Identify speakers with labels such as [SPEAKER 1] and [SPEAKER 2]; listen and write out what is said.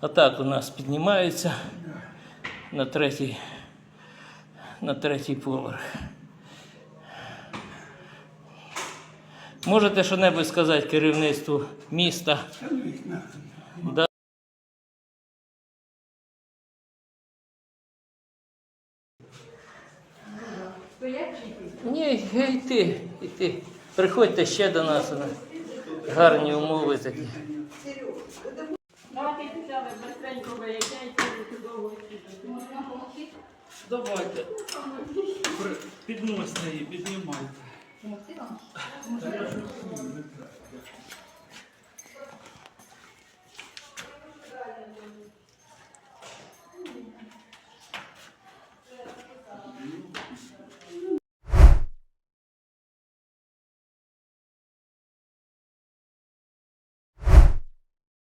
[SPEAKER 1] Отак у нас піднімаються на третій, на третій поверх. Можете що-небудь сказати керівництву міста? Ні, йти, йти. Приходьте ще до нас. Гарні умови такі.
[SPEAKER 2] Давайте після ви быстренько виїжджайте, довго
[SPEAKER 3] Давайте. При- Підносьте її, піднімайте.